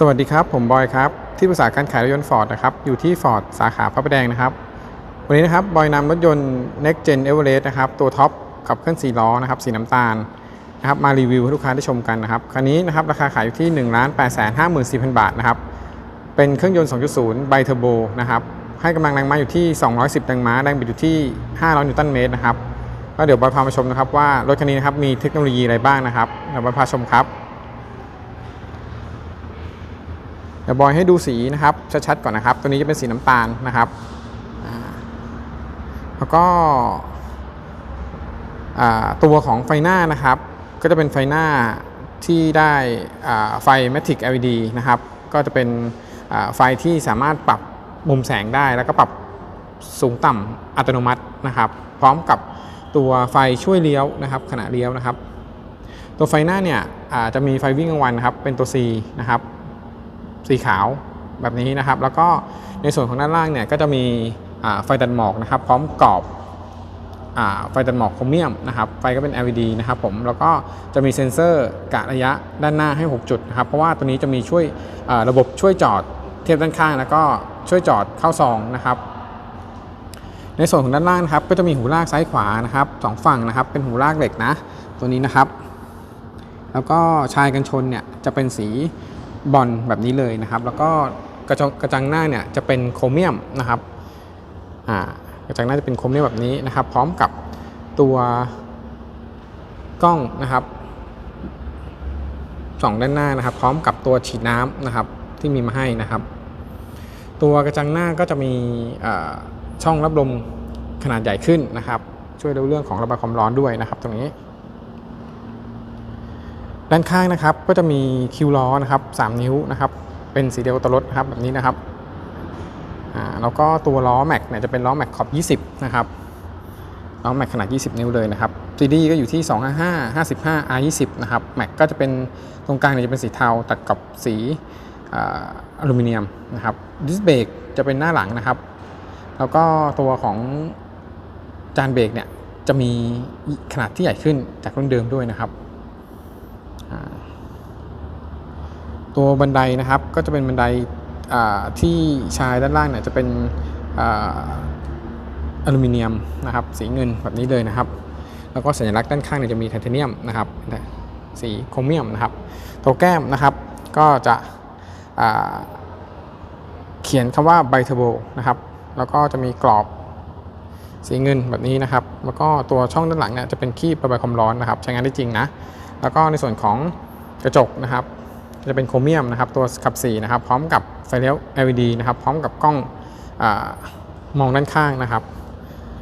สวัสดีครับ ผมบอยครับ ที่ปรึกษาการขายรถยนต์ฟอร์ดนะครับ อยู่ที่ฟอร์ดสาขาพระประแดงนะครับ วันนี้นะครับ บอยนำรถยนต์ Next Gen Everest นะครับ ตัวท็อปขับเคลื่อน4ล้อนะครับ สีน้ำตาลนะครับมารีวิวให้ลูกค้าได้ชมกันนะครับ คันนี้นะครับ ราคาขายอยู่ที่ 1 8 5 4 0 0 0 บาทนะครับ เป็นเครื่องยนต์ 2.0 ไบเทอร์โบนะครับ ให้กำลังแรงม้าอยู่ที่ 210 แรงม้า แรงบิดอยู่ที่ 500 นิวตันเมตรนะครับก็เดี๋ยวบอยพามาชมนะครับว่ารถคันนี้นะครับมีเทคโนโลยีอะไรบ้างนะครับเดี๋ยวบอยพาชมครับ เดี๋ยวบอยให้ดูสีนะครับชัดๆก่อนนะครับ ตัวนี้จะเป็นสีน้ำตาลนะครับแล้วก็ตัวของไฟหน้านะครับ ก็จะเป็นไฟหน้าที่ได้ไฟ Matic LED นะครับ ก็จะเป็นไฟที่สามารถปรับมุมแสงได้ แล้วก็ปรับสูงต่ำอัตโนมัตินะครับ พร้อมกับตัวไฟช่วยเลี้ยวนะครับ ขณะเลี้ยวนะครับ ตัวไฟหน้าเนี่ยอาจะมีไฟวิ่งกลางวันนะครับเป็นตัว C นะครับ สีขาวแบบนี้นะครับ แล้วก็ในส่วนของด้านล่างเนี่ยก็จะมีไฟตัดหมอกนะครับ พร้อมกรอบไฟตัดหมอกโครเมียมนะครับไฟก็เป็น LED นะครับผมแล้วก็จะมีเซ็นเซอร์กะระยะด้านหน้าให้ 6 จุดนะครับเพราะว่าตัวนี้จะมีช่วยระบบช่วยจอดเทียบด้านข้าง แล้วก็ช่วยจอดเข้าซองนะครับในส่วนของด้านล่างนะครับก็จะมีหูลากซ้ายขวานะครับสองฝั่งนะครับเป็นหูลากเหล็กนะตัวนี้นะครับ แล้วก็ชายกันชนเนี่ยจะเป็นสี บอลแบบนี้เลยนะครับ แล้วก็กระจกระจังหน้าเนี่ยจะเป็นโครเมียมนะครับอ่ากระจังหน้าจะเป็นโครเมียมแบบนี้นะครับ พร้อมกับตัวกล้องนะครับสองด้านหน้านะครับ พร้อมกับตัวฉีดน้ำนะครับที่มีมาให้นะครับ ตัวกระจังหน้าก็จะมีช่องรับลมขนาดใหญ่ขึ้นนะครับ ช่วยในเรื่องของระบายความร้อนด้วยนะครับ ตรงนี้ ด้านข้างนะครับก็จะมีคิวล้อนะครับ3นิ้วนะครับ เป็นสีเดียวตัวรถครับแบบนี้นะครับอ่าแล้วก็ตัวล้อแม็กเนี่ยจะเป็นล้อแม็กขอบ20 นะครับล้อแม็กขนาด 20 นิ้วเลยนะครับ CD ก็อยู่ที่ 255 55 R20 นะครับแม็กก็จะเป็นตรงกลางเนี่ยจะเป็นสีเทาตัดกับสีอ่าอลูมิเนียมนะครับดิสเบรกจะเป็นหน้าหลังนะครับ แล้วก็ตัวของจานเบรกเนี่ยจะมีขนาดที่ใหญ่ขึ้นจากรุ่นเดิมด้วยนะครับ ตัวบันไดนะครับก็จะเป็นบันไดที่ชายด้านล่างเนี่ยจะเป็นออลูมิเนียมนะครับ สีเงินแบบนี้เลยนะครับ แล้วก็สัญลักษณ์ด้านข้างเนี่ยจะมีไทเทเนียมนะครับสีโครเมียมนะครับตัวแก้มนะครับก็จะเขียนคำว่าไบเทอร์โบนะครับ แล้วก็จะมีกรอบสีเงินแบบนี้นะครับ แล้วก็ตัวช่องด้านหลังเนี่ยจะเป็นคีบระบายความร้อนนะครับ ใช้งานได้จริงนะ แล้วก็ในส่วนของกระจกนะครับ จะเป็นโครเมียมนะครับ ตัวขับสีนะครับ พร้อมกับไฟเลี้ยว LED นะครับ พร้อมกับกล้องอมองด้านข้างนะครับ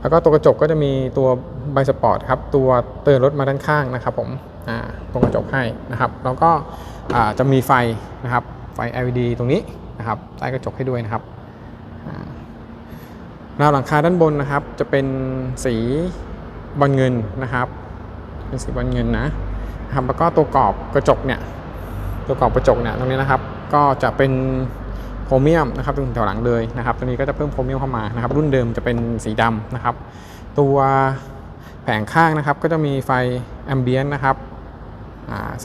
แล้วก็ตัวกระจกก็จะมีตัวไบสปอร์ตครับ ตัวเตือนรถมาด้านข้างนะครับ ผมตรงกระจกให้นะครับ แล้วก็จะมีไฟนะครับ ไฟ LED ตรงนี้นะครับใต้กระจกให้ด้วยนะครับอ่าราวหลังคาด้านบนนะครับ จะเป็นสีบอลเงินนะครับ เป็นสีบอลเงินนะ นะครับแล้วก็ตัวกรอบกระจกเนี่ยตัวกรอบกระจกเนี่ยตรงนี้นะครับ ก็จะเป็นโครเมียมนะครับตรงแถวหลังเลยนะครับตัวนี้ก็จะเพิ่มโครเมียมเข้ามานะครับ รุ่นเดิมจะเป็นสีดำนะครับ ตัวแผงข้างนะครับ ก็จะมีไฟแอมเบียนนะครับ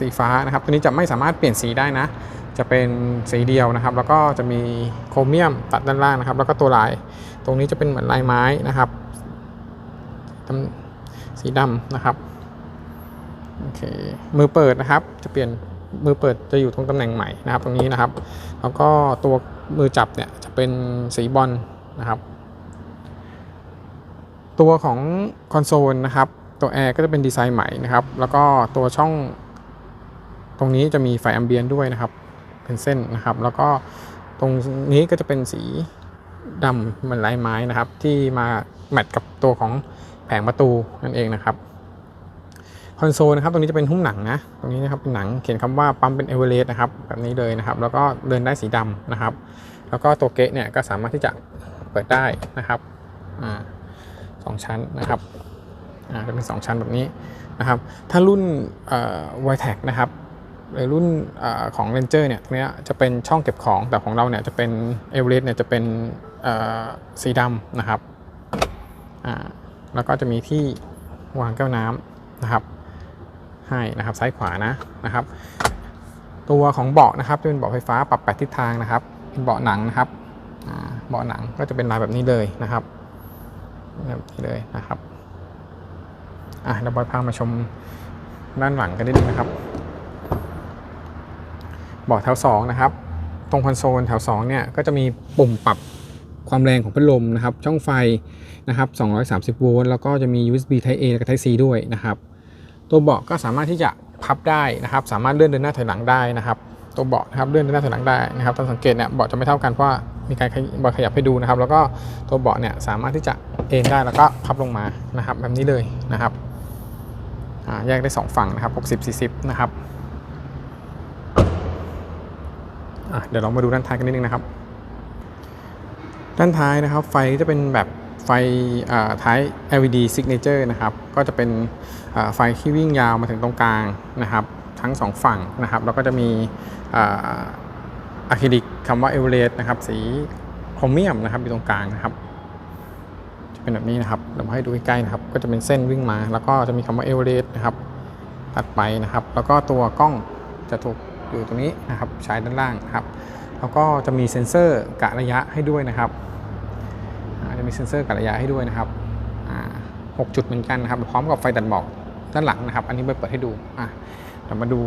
สีฟ้านะครับ ตัวนี้จะไม่สามารถเปลี่ยนสีได้นะ จะเป็นสีเดียวนะครับ แล้วก็จะมีโครเมียมตัดด้านล่างนะครับ แล้วก็ตัวลาย ตรงนี้จะเป็นเหมือนลายไม้นะครับสีดำนะครับ โอเคมือเปิดนะครับ จะเปลี่ยนมือเปิดจะอยู่ตรงตำแหน่งใหม่นะครับ ตรงนี้นะครับ แล้วก็ตัวมือจับเนี่ยจะเป็นสีบอลนะครับ ตัวของคอนโซลนะครับ ตัวแอร์ก็จะเป็นดีไซน์ใหม่นะครับ แล้วก็ตัวช่อง ตรงนี้จะมีไฟแอมเบียนด้วยนะครับ เป็นเส้นนะครับ แล้วก็ตรงนี้ก็จะเป็นสีดำเหมือนลายไม้นะครับ ที่มาแมทกับตัวของแผงประตูนั่นเองนะครับ คอนโซลนะครับตรงนี้จะเป็นหุ้มหนังนะตรงนี้นะครับเป็นหนังเขียนคำว่าปั๊มเป็นเอเวอเรสต์นะครับแบบนี้เลยนะครับ แล้วก็เดินได้สีดำนะครับ แล้วก็ตัวเกะเนี่ยก็สามารถที่จะเปิดได้นะครับอ่าสองชั้นนะครับอ่าจะเป็นสองชั้นแบบนี้นะครับ ถ้ารุ่นไวแท็กนะครับหรือรุ่นอของ Ranger เนี่ยตรงเนี้ยจะเป็นช่องเก็บของแต่ของเราเนี่ยจะเป็นเอเวอเรสต์เนี่ยจะเป็นสีดำนะครับแล้วก็จะมีที่วางแก้วน้ำนะครับ ให้นะครับซ้ายขวานะนะครับ ตัวของเบาะนะครับจะเป็นเบาะไฟฟ้าปรับแปดทิศทางนะครับเป็นเบาะหนังนะครับเบาะหนังก็จะเป็นลายแบบนี้เลยนะครับแบบนี้เลยนะครับอะเดี๋ยวบอยพามาชมด้านหลังกันนิดนึงนะครับเบาะแถวสองนะครับ ตรงคอนโซลแถว2เนี่ยก็จะมีปุ่มปรับความแรงของพัดลมนะครับ ช่องไฟนะครับ 230 โวลต์ แล้วก็จะมี USB Type A และ Type C ด้วยนะครับ ตัวเบาะก็สามารถที่จะพับได้นะครับ สามารถเลื่อนเดินหน้าถอยหลังได้นะครับ ตัวเบาะนะครับเลื่อนเดินหน้าถอยหลังได้นะครับต้องสังเกตเนี่ยเบาะจะไม่เท่ากันเพราะมีการขยบอยขยับให้ดูนะครับ แล้วก็ตัวเบาะเนี่ยสามารถที่จะเอนได้แล้วก็พับลงมานะครับแบบนี้เลยนะครับแยกได้สองฝั่งนะครับ 60 40 นะครับเดี๋ยวเรามาดูด้านท้ายกันนิดนึงนะครับ ด้านท้ายนะครับ ไฟจะเป็นแบบ ไฟท้าย LED signature นะครับ ก็จะเป็นไฟที่วิ่งยาวมาถึงตรงกลางนะครับ ทั้งสองฝั่งนะครับ แล้วก็จะมีอะคริลิกคำว่าเอเวอเรสนะครับ สีโครเมียมนะครับอยู่ตรงกลางนะครับ จะเป็นแบบนี้นะครับเดี๋ยวมาให้ดูใกล้ๆนะครับ ก็จะเป็นเส้นวิ่งมา แล้วก็จะมีคำว่าเอเวอเรสนะครับตัดไปนะครับ แล้วก็ตัวกล้องจะถูกอยู่ตรงนี้นะครับใช้ด้านล่างครับ แล้วก็จะมีเซ็นเซอร์กะระยะให้ด้วยนะครับ มีเซ็นเซอร์กะระยะให้ด้วยนะครับหกจุดเหมือนกันนะครับ พร้อมกับไฟตัดหมอกด้านหลังนะครับ อันนี้ไปเปิดให้ดูอะเรามาดู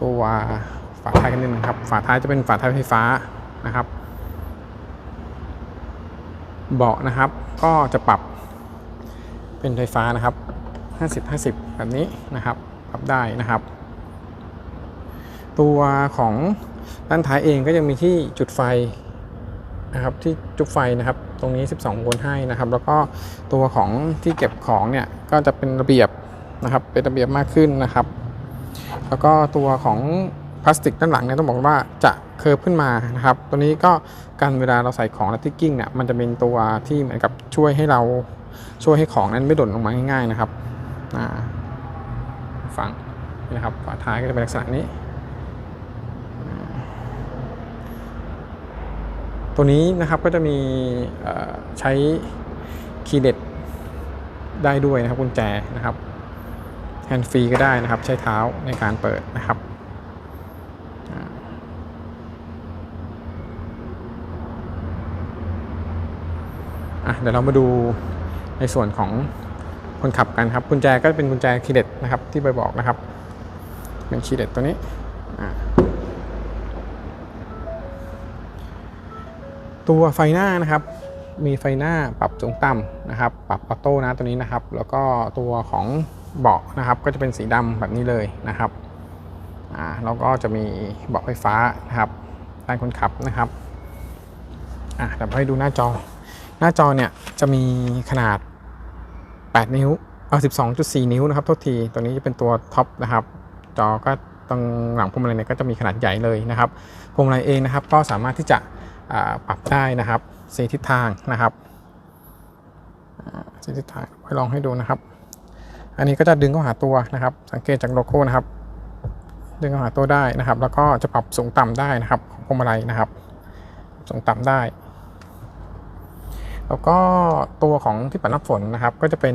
ตัวฝาท้ายกันนิดนึงครับ ฝาท้ายจะเป็นฝาท้ายไฟฟ้านะครับ เบาะนะครับ ก็จะปรับเป็นไฟฟ้านะครับ 50 50 แบบนี้นะครับ ปรับได้นะครับ ตัวของด้านท้ายเองก็ยังมีที่จุดไฟนะครับ ที่จุดไฟนะครับ ตรงนี้ 12โวลต์ให้นะครับ แล้วก็ตัวของที่เก็บของเนี่ยก็จะเป็นระเบียบนะครับ เป็นระเบียบมากขึ้นนะครับ แล้วก็ตัวของพลาสติกด้านหลังเนี่ยต้องบอกว่าจะเคิร์ฟขึ้นมานะครับ ตัวนี้ก็การเวลาเราใส่ของและทิกกิ้งเนี่ยมันจะเป็นตัวที่เหมือนกับช่วยให้เราช่วยให้ของนั้นไม่หล่นลงมาง่ายๆนะครับอ่าฟังนี่นะครับฝาท้ายก็จะเป็นลักษณะนี้ ตัวนี้นะครับก็จะมีใช้คีย์เด็ดได้ด้วยนะครับกุญแจนะครับแฮนด์ฟรีก็ได้นะครับ ใช้เท้าในการเปิดนะครับอะเดี๋ยวเรามาดูในส่วนของคนขับกันครับกุญแจก็เป็นกุญแจคีย์เด็ดนะครับที่ไปบอกนะครับ เป็นคีย์เด็ดตัวนี้อ่า ตัวไฟหน้านะครับ มีไฟหน้าปรับสูงต่ำนะครับ ปรับออโต้นะตัวนี้นะครับ แล้วก็ตัวของเบาะนะครับ ก็จะเป็นสีดำแบบนี้เลยนะครับอ่าแล้วก็จะมีเบาะไฟฟ้านะครับด้านคนขับนะครับอ่าเดี๋ยวให้ดูหน้าจอ หน้าจอเนี่ยจะมีขนาด 8 นิ้วเอา12.4 นิ้วนะครับ โทษที ตัวนี้จะเป็นตัวท็อปนะครับ จอก็ตรงหลังพวงมาลัยเนี่ยก็จะมีขนาดใหญ่เลยนะครับ พวงมาลัยเองนะครับ ก็สามารถที่จะ ปรับได้นะครับสีทิศทางนะครับสีทิศทางให้ลองให้ดูนะครับ อันนี้ก็จะดึงเข้าหาตัวนะครับ สังเกตจากโลโก้นะครับ ดึงเข้าหาตัวได้นะครับ แล้วก็จะปรับสูงต่ำได้นะครับของพวงมาลัยนะครับ สูงต่ำได้ แล้วก็ตัวของที่ปัดน้ำฝนนะครับ ก็จะเป็น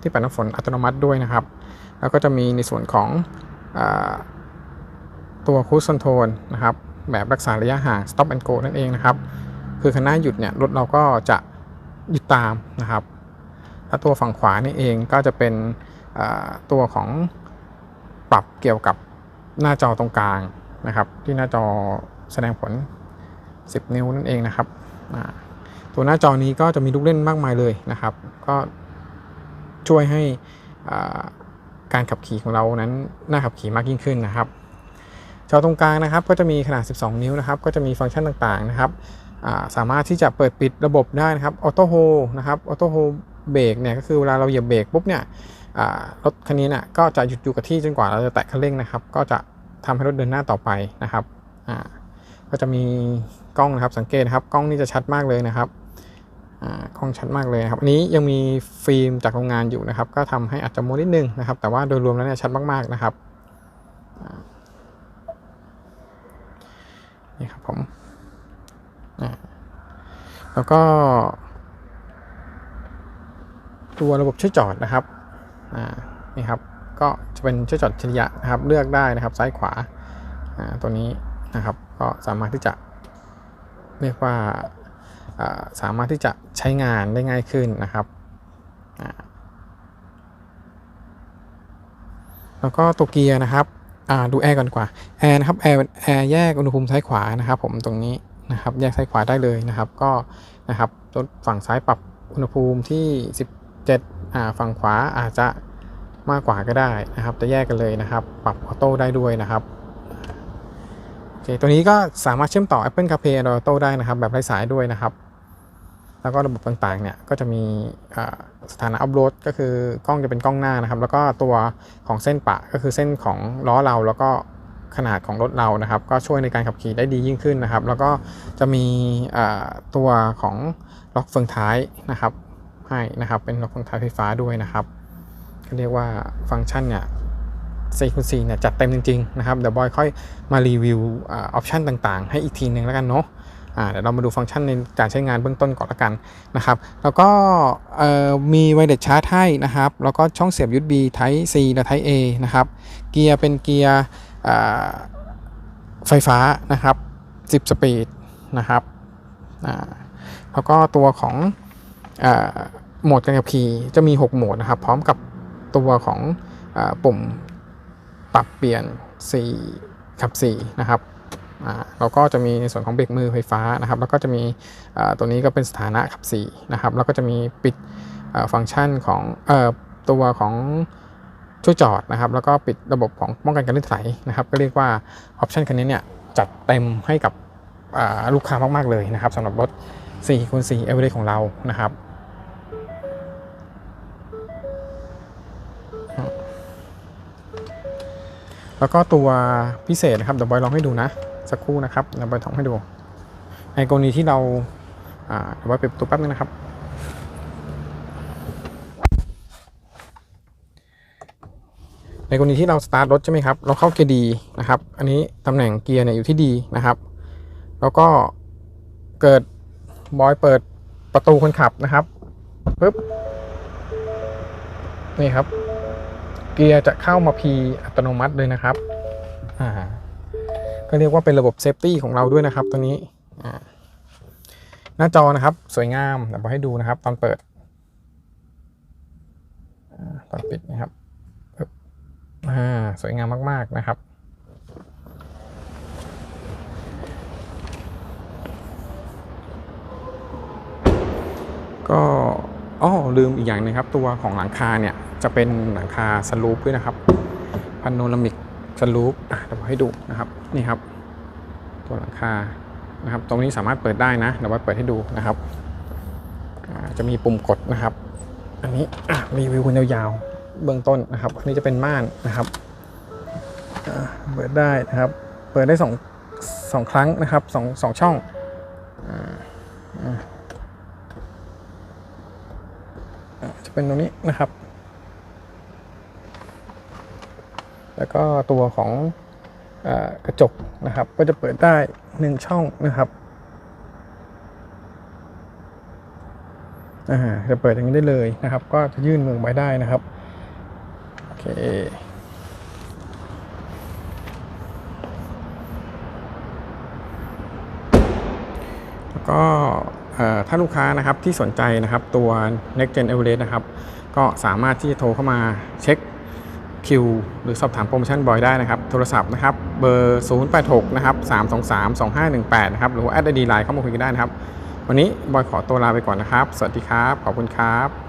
ที่ปัดน้ำฝนอัตโนมัติด้วยนะครับ แล้วก็จะมีในส่วนของอตัวคู s คอนโทรลนะครับ แบบรักษาระยะห่าง stop and go นั่นเองนะครับ คือคันหน้าหยุดเนี่ยรถเราก็จะหยุดตามนะครับแล้วตัวฝั่งขวานี่เองก็จะเป็นตัวของปรับเกี่ยวกับหน้าจอตรงกลางนะครับ ที่หน้าจอแสดงผล 10 นิ้วนั่นเองนะครับ ตัวหน้าจอนี้ก็จะมีลูกเล่นมากมายเลยนะครับ ก็ช่วยให้การขับขี่ของเรานั้นน่าขับขี่มากยิ่งขึ้นนะครับ จอตรงกลางนะครับก็จะมีขนาด 12 นิ้วนะครับก็จะมีฟังก์ชันต่างๆนะครับสามารถที่จะเปิดปิดระบบได้นะครับออโต้โฮนะครับออโต้โฮเบรกเนี่ยก็คือเวลาเราเหยียบเบรกปุ๊บเนี่ยรถคันนี้เนี่ยก็จะหยุดอยู่กับที่จนกว่าเราจะแตะคันเร่งนะครับ ก็จะทำให้รถเดินหน้าต่อไปนะครับก็จะมีกล้องนะครับสังเกตครับกล้องนี่จะชัดมากเลยนะครับกล้องชัดมากเลยครับอันนี้ยังมีฟิล์มจากโรงงานอยู่นะครับ ก็ทำให้อาจจะมัวนิดนึงนะครับ แต่ว่าโดยรวมแล้วเนี่ยชัดมากๆนะครับ นี่ครับผมอ่าแล้วก็ ตัวระบบช่วยจอดนะครับอ่านี่ครับก็จะเป็นช่วยจอดอัจฉริยะนะครับ เลือกได้นะครับซ้ายขวาอ่าตัวนี้นะครับก็สามารถที่จะเรียกว่าอ่าสามารถที่จะใช้งานได้ง่ายขึ้นนะครับอ่าแล้วก็ตัวเกียร์นะครับ อ่าดูแอร์ก่อนกว่าแอร์นะครับแอร์แอร์แยกอุณหภูมิซ้ายขวานะครับ ผมตรงนี้นะครับ แยกซ้ายขวาได้เลยนะครับ ก็นะครับรถฝั่งซ้ายปรับอุณหภูมิที่ 17อ่าฝั่งขวาอาจจะมากกว่าก็ได้นะครับ จะแยกกันเลยนะครับ ปรับออโต้ได้ด้วยนะครับโอเคตัวนี้ก็สามารถเชื่อมต่อ Apple CarPlay Android Auto ได้นะครับ แบบไร้สายด้วยนะครับ แล้วก็ระบบต่างๆเนี่ยก็จะมีสถานะอัพโหลดก็คือกล้องจะเป็นกล้องหน้านะครับ แล้วก็ตัวของเส้นปะก็คือเส้นของล้อเราแล้วก็ขนาดของรถเรานะครับ ก็ช่วยในการขับขี่ได้ดียิ่งขึ้นนะครับ แล้วก็จะมีตัวของล็อกเฟืองท้ายนะครับ ให้นะครับเป็นล็อกเฟืองท้ายไฟฟ้าด้วยนะครับเรียกว่าฟังก์ชันเนี่ย4คูณ4เนี่ยจัดเต็มจริง ๆ นะครับ เดี๋ยวบอยค่อยมารีวิวออปชันต่างๆ ให้อีกทีหนึ่งแล้วกันเนาะ เดี๋ยวเรามาดูฟังก์ชันในการใช้งานเบื้องต้นก่อนละกันนะครับ แล้วก็มีไวเลสชาร์จให้นะครับ แล้วก็ช่องเสียบ USB Type C และ Type A นะครับ เกียร์เป็นเกียร์ไฟฟ้านะครับ 10 สปีดนะครับ แล้วก็ตัวของอโหมดการขับขี่จะมี 6 โหมดนะครับ พร้อมกับตัวของอปุ่มปรับเปลี่ยน 4 ขับ 4 นะครับ เราก็จะมีในส่วนของเบรกมือไฟฟ้านะครับ แล้วก็จะมีตัวนี้ก็เป็นสถานะขับ4นะครับ แล้วก็จะมีปิดฟังก์ชันของอตัวของช่วยจอดนะครับ แล้วก็ปิดระบบของป้องกันการลื่นไหลนะครับ ก็เรียกว่าออปชันคันนี้เนี่ยจัดเต็มให้กับลูกค้ามากๆเลยนะครับสำหรับรถ4คูณ4 Everyday ของเรานะครับแล้วก็ตัวพิเศษนะครับเดี๋ยวบอยลองให้ดูนะ สักครู่นะครับเดี๋ยวบอยทำให้ดู ในกรณีที่เราเดี๋ยวบอยปิดประตูแป๊บนึงนะครับ ในกรณีที่เราสตาร์ทรถใช่ไหมครับ เราเข้าเกียร์ดีนะครับ อันนี้ตำแหน่งเกียร์เนี่ยอยู่ที่ดีนะครับ แล้วก็เกิดบอยเปิดประตูคนขับนะครับปึ๊บนี่ครับ เกียร์จะเข้ามา P อัตโนมัติเลยนะครับ ก็เรียกว่าเป็นระบบเซฟตี้ของเราด้วยนะครับตัวนี้หน้าจอนะครับ สวยงามเดี๋ยวให้ดูนะครับ ตอนเปิดอตอนปิดนะครับสวยงามมาก ๆ นะครับ ก็อ้อลืมอีกอย่างหนึงครับ ตัวของหลังคาเนี่ย จะเป็นหลังคาสลูปด้วยนะครับพาโนรามิก สลูปอะเดี๋ยวผมให้ดูนะครับนี่ครับ ตัวหลังคานะครับ ตรงนี้สามารถเปิดได้นะเดี๋ยวว่าเปิดให้ดูนะครับจะมีปุ่มกดนะครับ อันนี้อะรีวิวคุณยาวๆ เบื้องต้นนะครับอันนี้จะเป็นม่านนะครับเปิดได้นะครับ เปิดได้สองสองครั้งนะครับสองสองช่องอจะเป็นตรงนี้นะครับ แล้วก็ตัวของอกระจกนะครับ ก็จะเปิดได้หนึ่งช่องนะครับจะเปิดอย่างนี้ได้เลยนะครับ ก็จะยื่นมือไว้ได้นะครับโอเคแล้วก็ถ้าลูกค้านะครับที่สนใจนะครับตัว Next Gen Everest นะครับ ก็สามารถที่จะโทรเข้ามาเช็ค คิวหรือสอบถามโปรโมชั่นบอยได้นะครับ โทรศัพท์นะครับ เบอร์ 086 นะครับ 323 2518 นะครับ หรือว่าแอดไอดีไลน์เข้ามาคุยกันได้นะครับ วันนี้บอยขอตัวลาไปก่อนนะครับ สวัสดีครับ ขอบคุณครับ